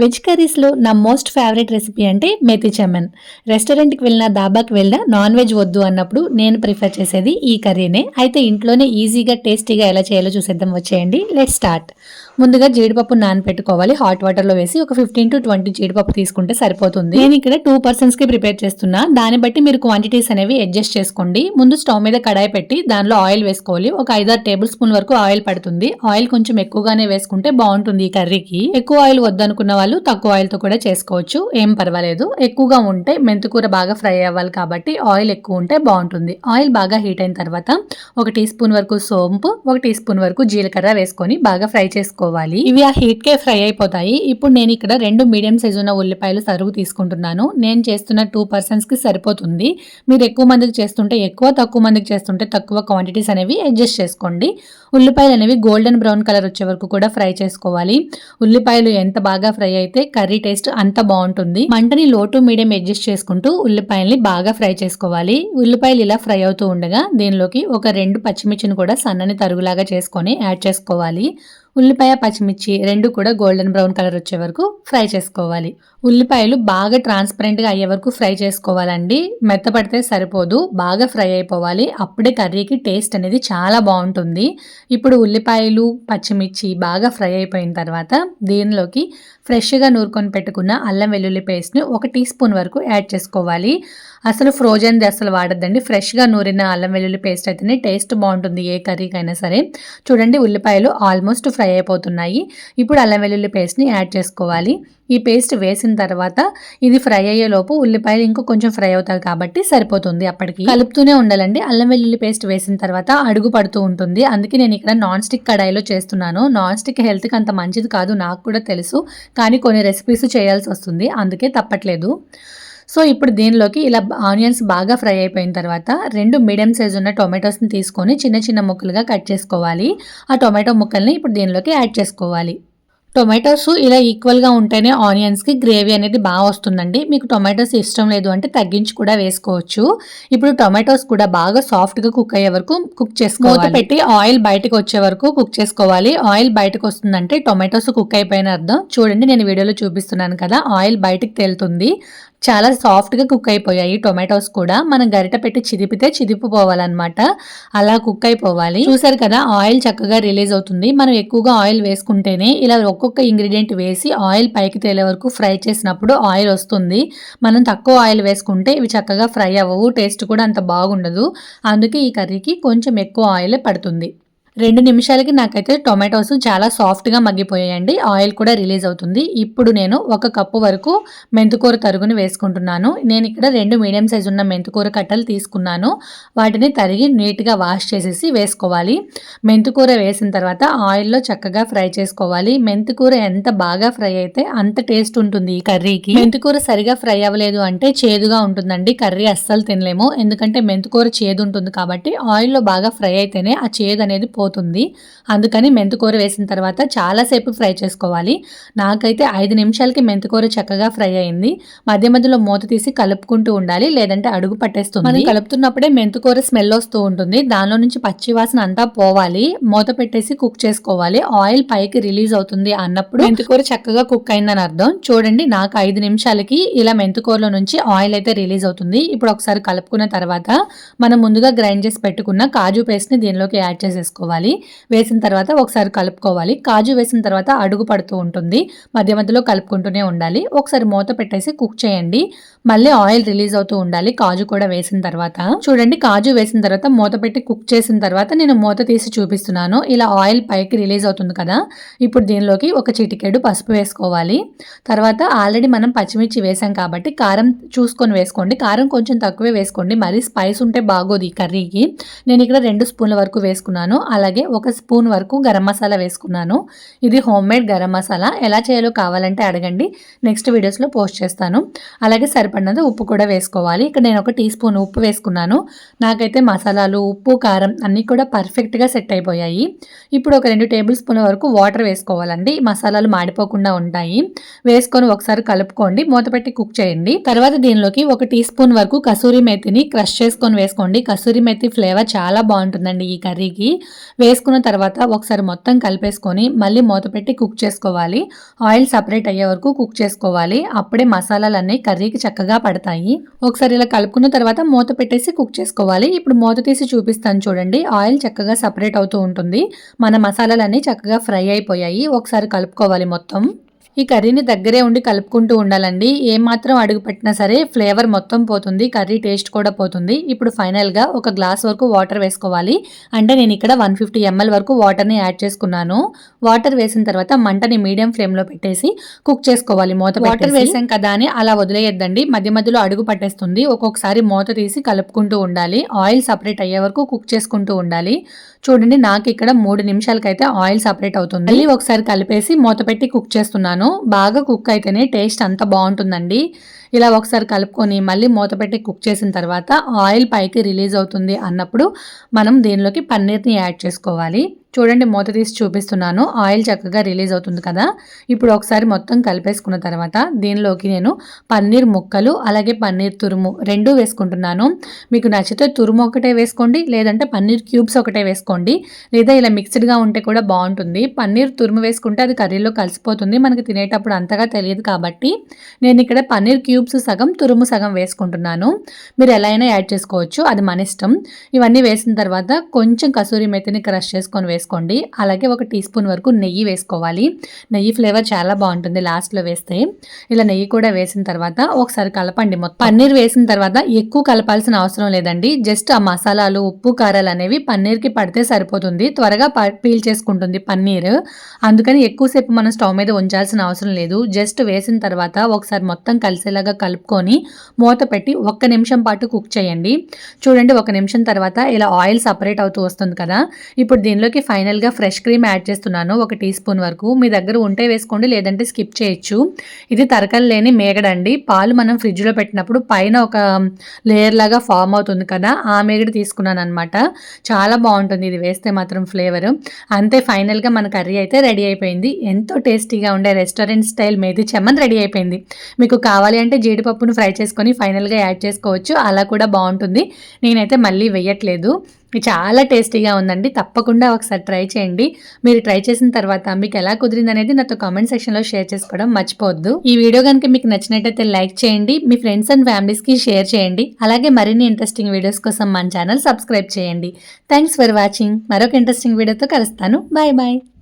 Veg కర్రీస్లో నా most favourite recipe అంటే మెతి చెమన్. రెస్టారెంట్కి వెళ్ళినా దాబాకి వెళ్ళినా నాన్ వెజ్ వద్దు అన్నప్పుడు నేను ప్రిఫర్ చేసేది ఈ కర్రీనే అయితే ఇంట్లోనే ఈజీగా టేస్టీగా ఎలా చేయాలో చూసేద్దాం. వచ్చేయండి. లెట్ స్టార్ట్ ముందుగా జీడిపప్పు నానపెట్టుకోవాలి. హాట్ వాటర్లో వేసి ఒక ఫిఫ్టీన్ టు ట్వంటీ జీడిపప్పు తీసుకుంటే సరిపోతుంది. నేను ఇక్కడ టూ పర్సన్స్కి ప్రిపేర్ చేస్తున్నా. దాన్ని బట్టి మీరు క్వాంటిటీస్ అనేవి అడ్జస్ట్ చేసుకోండి. ముందు స్టవ్ మీద కడాయి పెట్టి దానిలో ఆయిల్ వేసుకోవాలి. ఒక ఐదారు టేబుల్ స్పూన్ వరకు ఆయిల్ పడుతుంది. ఆయిల్ కొంచెం ఎక్కువగానే వేసుకుంటే బాగుంటుంది ఈ కర్రీకి. ఎక్కువ ఆయిల్ వద్దనుకున్న వాళ్ళు తక్కువ ఆయిల్తో కూడా చేసుకోవచ్చు. ఏం పర్వాలేదు. ఎక్కువగా ఉంటే మెంతుకూర బాగా ఫ్రై అవ్వాలి కాబట్టి ఆయిల్ ఎక్కువ ఉంటే బాగుంటుంది. ఆయిల్ బాగా హీట్ అయిన తర్వాత ఒక టీ స్పూన్ వరకు సోంపు ఒక టీ స్పూన్ వరకు జీలకర్ర వేసుకొని బాగా ఫ్రై చేసుకోవాలి. ఇవి ఆ హీట్ కే ఫ్రై అయిపోతాయి. ఇప్పుడు నేను ఇక్కడ రెండు మీడియం సైజు ఉన్న ఉల్లిపాయలు సరుగు తీసుకుంటున్నాను. నేను చేస్తున్న టూ పర్సన్స్కి సరిపోతుంది. మీరు ఎక్కువ మందికి చేస్తుంటే ఎక్కువ తక్కువ మందికి చేస్తుంటే తక్కువ క్వాంటిటీస్ అనేవి అడ్జస్ట్ చేసుకోండి. ఉల్లిపాయలు అనేవి గోల్డెన్ బ్రౌన్ కలర్ వచ్చే వరకు కూడా ఫ్రై చేసుకోవాలి. ఉల్లిపాయలు ఎంత బాగా ఫ్రై అయితే కర్రీ టేస్ట్ అంత బాగుంటుంది. మంటని లో టు మీడియం అడ్జస్ట్ చేసుకుంటూ ఉల్లిపాయల్ని బాగా ఫ్రై చేసుకోవాలి. ఉల్లిపాయలు ఇలా ఫ్రై అవుతూ ఉండగా దీనిలోకి ఒక రెండు పచ్చిమిర్చిని కూడా సన్నని తరుగులాగా చేసుకొని యాడ్ చేసుకోవాలి. ఉల్లిపాయ పచ్చిమిర్చి రెండు కూడా గోల్డెన్ బ్రౌన్ కలర్ వచ్చే వరకు ఫ్రై చేసుకోవాలి. ఉల్లిపాయలు బాగా ట్రాన్స్పరెంట్గా అయ్యే వరకు ఫ్రై చేసుకోవాలండి. మెత్తపడితే సరిపోదు బాగా ఫ్రై అయిపోవాలి. అప్పుడే కర్రీకి టేస్ట్ అనేది చాలా బాగుంటుంది. ఇప్పుడు ఉల్లిపాయలు పచ్చిమిర్చి బాగా ఫ్రై అయిపోయిన తర్వాత దీనిలోకి ఫ్రెష్గా నూరుకొని పెట్టుకున్న అల్లం వెల్లుల్లి పేస్ట్ని ఒక టీ స్పూన్ వరకు యాడ్ చేసుకోవాలి. అసలు ఫ్రోజన్ది అసలు వాడద్దండి. ఫ్రెష్గా నూరిన అల్లం వెల్లుల్లి పేస్ట్ అయితేనే టేస్ట్ బాగుంటుంది ఏ కర్రీకైనా సరే. చూడండి ఉల్లిపాయలు ఆల్మోస్ట్ ఫ్రై అయిపోతున్నాయి. ఇప్పుడు అల్లం వెల్లుల్లి పేస్ట్ని యాడ్ చేసుకోవాలి. ఈ పేస్ట్ వేసిన తర్వాత ఇది ఫ్రై అయ్యేలోపు ఉల్లిపాయలు ఇంకో కొంచెం ఫ్రై అవుతాయి కాబట్టి సరిపోతుంది అప్పటికి. కలుపుతూనే ఉండాలండి. అల్లం వెల్లుల్లి పేస్ట్ వేసిన తర్వాత అడుగు పడుతూ ఉంటుంది. అందుకే నేను ఇక్కడ నాన్ స్టిక్ కడాయిలో చేస్తున్నాను. నాన్ స్టిక్ హెల్త్కి అంత మంచిది కాదు నాకు కూడా తెలుసు. కానీ కొన్ని రెసిపీస్ చేయాల్సి వస్తుంది. అందుకే తప్పట్లేదు. సో ఇప్పుడు దీనిలోకి ఇలా ఆనియన్స్ బాగా ఫ్రై అయిపోయిన తర్వాత రెండు మీడియం సైజ్ ఉన్న టొమాటోస్ని తీసుకొని చిన్న చిన్న ముక్కలుగా కట్ చేసుకోవాలి. ఆ టొమాటో ముక్కల్ని ఇప్పుడు దీనిలోకి యాడ్ చేసుకోవాలి. టొమాటోస్ ఇలా ఈక్వల్గా ఉంటేనే ఆనియన్స్కి గ్రేవీ అనేది బాగా వస్తుందండి. మీకు టొమాటోస్ ఇష్టం లేదు అంటే తగ్గించి కూడా వేసుకోవచ్చు. ఇప్పుడు టొమాటోస్ కూడా బాగా సాఫ్ట్గా కుక్ అయ్యే వరకు కుక్ చేసుకోవాలి. పెట్టి ఆయిల్ బయటకు వచ్చే వరకు కుక్ చేసుకోవాలి. ఆయిల్ బయటకు వస్తుందంటే టొమాటోస్ కుక్ అయిపోయిన అర్థం. చూడండి నేను వీడియోలో చూపిస్తున్నాను కదా ఆయిల్ బయటకు తేలుతుంది. చాలా సాఫ్ట్గా కుక్ అయిపోయాయి టొమాటోస్ కూడా. మనం గరిట పెట్టి చిదిపితే చిదిపిపోవాలన్నమాట అలా కుక్ అయిపోవాలి. చూసారు కదా ఆయిల్ చక్కగా రిలీజ్ అవుతుంది. మనం ఎక్కువగా ఆయిల్ వేసుకుంటేనే ఇలా ఒక్కొక్క ఇంగ్రీడియంట్ వేసి ఆయిల్ పైకి తేలే వరకు ఫ్రై చేసినప్పుడు ఆయిల్ వస్తుంది. మనం తక్కువ ఆయిల్ వేసుకుంటే ఇవి చక్కగా ఫ్రై అవ్వవు టేస్ట్ కూడా అంత బాగుండదు. అందుకే ఈ కర్రీకి కొంచెం ఎక్కువ ఆయిల్ పడుతుంది. రెండు నిమిషాలకి నాకైతే టొమాటోస్ చాలా సాఫ్ట్గా మగ్గిపోయాయండి. ఆయిల్ కూడా రిలీజ్ అవుతుంది. ఇప్పుడు నేను ఒక కప్పు వరకు మెంతుకూర తరుగుని వేసుకుంటున్నాను. నేను ఇక్కడ రెండు మీడియం సైజు ఉన్న మెంతుకూర కట్టలు తీసుకున్నాను. వాటిని తరిగి నీట్గా వాష్ చేసేసి వేసుకోవాలి. మెంతుకూర వేసిన తర్వాత ఆయిల్లో చక్కగా ఫ్రై చేసుకోవాలి. మెంతుకూర ఎంత బాగా ఫ్రై అయితే అంత టేస్ట్ ఉంటుంది ఈ కర్రీకి. మెంతుకూర సరిగా ఫ్రై అవ్వలేదు అంటే చేదుగా ఉంటుందండి. కర్రీ అస్సలు తినలేము. ఎందుకంటే మెంతుకూర చేదు ఉంటుంది కాబట్టి ఆయిల్లో బాగా ఫ్రై అయితేనే ఆ చేదు అనేది పోతుంది. అందుకని మెంతుకూర వేసిన తర్వాత చాలాసేపు ఫ్రై చేసుకోవాలి. నాకైతే ఐదు నిమిషాలకి మెంతుకూర చక్కగా ఫ్రై అయింది. మధ్య మధ్యలో మూత తీసి కలుపుకుంటూ ఉండాలి. లేదంటే అడుగు పట్టేస్తుంది. మనం కలుపుతున్నప్పుడే మెంతుకూర స్మెల్ వస్తూ ఉంటుంది. దానిలో నుంచి పచ్చి వాసన అంతా పోవాలి. మూత పెట్టేసి కుక్ చేసుకోవాలి. ఆయిల్ పైకి రిలీజ్ అవుతుంది అన్నప్పుడు మెంతుకూర చక్కగా కుక్ అయిందని అర్థం. చూడండి నాకు ఐదు నిమిషాలకి ఇలా మెంతుకూరలో నుంచి ఆయిల్ అయితే రిలీజ్ అవుతుంది. ఇప్పుడు ఒకసారి కలుపుకున్న తర్వాత మనం ముందుగా గ్రైండ్ చేసి పెట్టుకున్న కాజు పేస్ట్ని దీనిలోకి యాడ్ చేసేసుకోవాలి. వేసిన తర్వాత ఒకసారి కలుపుకోవాలి. కాజు వేసిన తర్వాత అడుగు పడుతూ ఉంటుంది. మధ్య మధ్యలో కలుపుకుంటూనే ఉండాలి. ఒకసారి మూత పెట్టేసి కుక్ చేయండి. మళ్ళీ ఆయిల్ రిలీజ్ అవుతూ ఉండాలి. కాజు కూడా వేసిన తర్వాత. చూడండి కాజు వేసిన తర్వాత మూత పెట్టి కుక్ చేసిన తర్వాత నేను మూత తీసి చూపిస్తున్నాను. ఇలా ఆయిల్ పైకి రిలీజ్ అవుతుంది కదా. ఇప్పుడు దీనిలోకి ఒక చిటికెడు పసుపు వేసుకోవాలి. తర్వాత ఆల్రెడీ మనం పచ్చిమిర్చి వేసాం కాబట్టి కారం చూసుకొని వేసుకోండి. కారం కొంచెం తక్కువే వేసుకోండి. మరీ స్పైస్ ఉంటే బాగోదు ఈ కర్రీకి. నేను ఇక్కడ రెండు స్పూన్ల వరకు వేసుకున్నాను. అలా అలాగే ఒక స్పూన్ వరకు గరం మసాలా వేసుకున్నాను. ఇది హోమ్ మేడ్ గరం మసాలా. ఎలా చేయాలో కావాలంటే అడగండి. నెక్స్ట్ వీడియోస్లో పోస్ట్ చేస్తాను. అలాగే సరిపడినంత ఉప్పు కూడా వేసుకోవాలి. ఇక్కడ నేను ఒక టీ స్పూన్ ఉప్పు వేసుకున్నాను. నాకైతే మసాలాలు ఉప్పు కారం అన్నీ కూడా పర్ఫెక్ట్గా సెట్ అయిపోయాయి. ఇప్పుడు ఒక రెండు టేబుల్ స్పూన్ల వరకు వాటర్ వేసుకోవాలండి. మసాలాలు మాడిపోకుండా ఉంటాయి. వేసుకొని ఒకసారి కలుపుకోండి. మూతపెట్టి కుక్ చేయండి. తర్వాత దీనిలోకి ఒక టీ స్పూన్ వరకు కసూరి మెతిని క్రష్ చేసుకొని వేసుకోండి. కసూరి మెతి ఫ్లేవర్ చాలా బాగుంటుందండి ఈ కర్రీకి. వేసుకున్న తర్వాత ఒకసారి మొత్తం కలిపేసుకొని మళ్ళీ మూత పెట్టి కుక్ చేసుకోవాలి. ఆయిల్ సపరేట్ అయ్యే వరకు కుక్ చేసుకోవాలి. అప్పుడే మసాలాలన్నీ కర్రీకి చక్కగా పడతాయి. ఒకసారి ఇలా కలుపుకున్న తర్వాత మూత పెట్టేసి కుక్ చేసుకోవాలి. ఇప్పుడు మూత తీసి చూపిస్తాను చూడండి. ఆయిల్ చక్కగా సపరేట్ అవుతూ ఉంటుంది. మన మసాలాలన్నీ చక్కగా ఫ్రై అయిపోయాయి. ఒకసారి కలుపుకోవాలి మొత్తం. ఈ కర్రీని దగ్గరే ఉండి కలుపుకుంటూ ఉండాలండి. ఏమాత్రం అడుగు పెట్టినా సరే ఫ్లేవర్ మొత్తం పోతుంది. కర్రీ టేస్ట్ కూడా పోతుంది. ఇప్పుడు ఫైనల్గా ఒక గ్లాస్ వరకు వాటర్ వేసుకోవాలి. అంటే నేను ఇక్కడ వన్ ఫిఫ్టీ ఎంఎల్ వరకు వాటర్ని యాడ్ చేసుకున్నాను. వాటర్ వేసిన తర్వాత మంటని మీడియం ఫ్లేమ్లో పెట్టేసి కుక్ చేసుకోవాలి. మూత వాటర్ వేసాం కదా అని అలా వదిలేయద్దండి. మధ్య మధ్యలో అడుగు పట్టేస్తుంది. ఒక్కొక్కసారి మూత తీసి కలుపుకుంటూ ఉండాలి. ఆయిల్ సపరేట్ అయ్యే వరకు కుక్ చేసుకుంటూ ఉండాలి. చూడండి నాకు ఇక్కడ మూడు నిమిషాలకైతే ఆయిల్ సపరేట్ అవుతుంది. మళ్ళీ ఒకసారి కలిపేసి మూత పెట్టి కుక్ చేస్తున్నాను. బాగా కుక్ అయితేనే టేస్ట్ అంత బాగుంటుందండి. ఇలా ఒకసారి కలుపుకొని మళ్ళీ మూత పెట్టి కుక్ చేసిన తర్వాత ఆయిల్ పైకి రిలీజ్ అవుతుంది అన్నప్పుడు మనం దీనిలోకి పన్నీర్ని యాడ్ చేసుకోవాలి. చూడండి మూత తీసి చూపిస్తున్నాను. ఆయిల్ చక్కగా రిలీజ్ అవుతుంది కదా. ఇప్పుడు ఒకసారి మొత్తం కలిపేసుకున్న తర్వాత దీనిలోకి నేను పన్నీర్ ముక్కలు అలాగే పన్నీర్ తురుము రెండు వేసుకుంటున్నాను. మీకు నచ్చితే తురుము ఒకటే వేసుకోండి లేదంటే పన్నీర్ క్యూబ్స్ ఒకటే వేసుకోండి. లేదా ఇలా మిక్స్డ్గా ఉంటే కూడా బాగుంటుంది. పన్నీర్ తురుము వేసుకుంటే అది కర్రీలో కలిసిపోతుంది. మనకి తినేటప్పుడు అంతగా తెలియదు కాబట్టి నేను ఇక్కడ పన్నీర్ క్యూబ్స్ సగం తురుము సగం వేసుకుంటున్నాను. మీరు ఎలా అయినా యాడ్ చేసుకోవచ్చు. అది మన ఇష్టం. ఇవన్నీ వేసిన తర్వాత కొంచెం కసూరి మెత్తిని క్రష్ చేసుకొని వేసుకోండి. అలాగే ఒక టీ స్పూన్ వరకు నెయ్యి వేసుకోవాలి. నెయ్యి ఫ్లేవర్ చాలా బాగుంటుంది లాస్ట్లో వేస్తే. ఇలా నెయ్యి కూడా వేసిన తర్వాత ఒకసారి కలపండి మొత్తం. పన్నీర్ వేసిన తర్వాత ఎక్కువ కలపాల్సిన అవసరం లేదండి. జస్ట్ ఆ మసాలాలు ఉప్పు కారాలు అనేవి పన్నీర్కి పడితే సరిపోతుంది. త్వరగా పీల్ చేసుకుంటుంది పన్నీర్. అందుకని ఎక్కువసేపు మనం స్టవ్ మీద ఉంచాల్సిన అవసరం లేదు. జస్ట్ వేసిన తర్వాత ఒకసారి మొత్తం కలిసేలాగా కలుపుకొని మూత పెట్టి ఒక్క నిమిషం పాటు కుక్ చేయండి. చూడండి ఒక నిమిషం తర్వాత ఇలా ఆయిల్ సపరేట్ అవుతూ వస్తుంది కదా. ఇప్పుడు దీనిలోకి ఫైనల్గా ఫ్రెష్ క్రీమ్ యాడ్ చేస్తున్నాను ఒక టీ స్పూన్ వరకు. మీ దగ్గర ఉంటే వేసుకోండి లేదంటే స్కిప్ చేయొచ్చు. ఇది తరకలు లేని మేగడండి. పాలు మనం ఫ్రిడ్జ్లో పెట్టినప్పుడు పైన ఒక లేయర్ లాగా ఫామ్ అవుతుంది కదా ఆ మేగడ తీసుకున్నాను అనమాట చాలా బాగుంటుంది ఇది వేస్తే మాత్రం ఫ్లేవర్ అంతే ఫైనల్గా మన కర్రీ అయితే రెడీ అయిపోయింది. ఎంతో టేస్టీగా ఉండే రెస్టారెంట్ స్టైల్ మేది చెమ్మన్ రెడీ అయిపోయింది. మీకు కావాలి అంటే జీడిపప్పును ఫ్రై చేసుకొని ఫైనల్గా యాడ్ చేసుకోవచ్చు. అలా కూడా బాగుంటుంది. నేనైతే మళ్ళీ వేయట్లేదు. చాలా టేస్టీగా ఉందండి. తప్పకుండా ఒకసారి ట్రై చేయండి. మీరు ట్రై చేసిన తర్వాత మీకు ఎలా కుదిరింది అనేది నాతో కామెంట్ సెక్షన్లో షేర్ చేసుకోవడం మర్చిపోవద్దు. ఈ వీడియో కనుక మీకు నచ్చినట్టయితే లైక్ చేయండి. మీ ఫ్రెండ్స్ అండ్ ఫ్యామిలీస్కి షేర్ చేయండి. అలాగే మరిన్ని ఇంట్రెస్టింగ్ వీడియోస్ కోసం మన ఛానల్ సబ్స్క్రైబ్ చేయండి. Thanks for watching. మరొక ఇంట్రెస్టింగ్ వీడియోతో కలుస్తాను. Bye bye.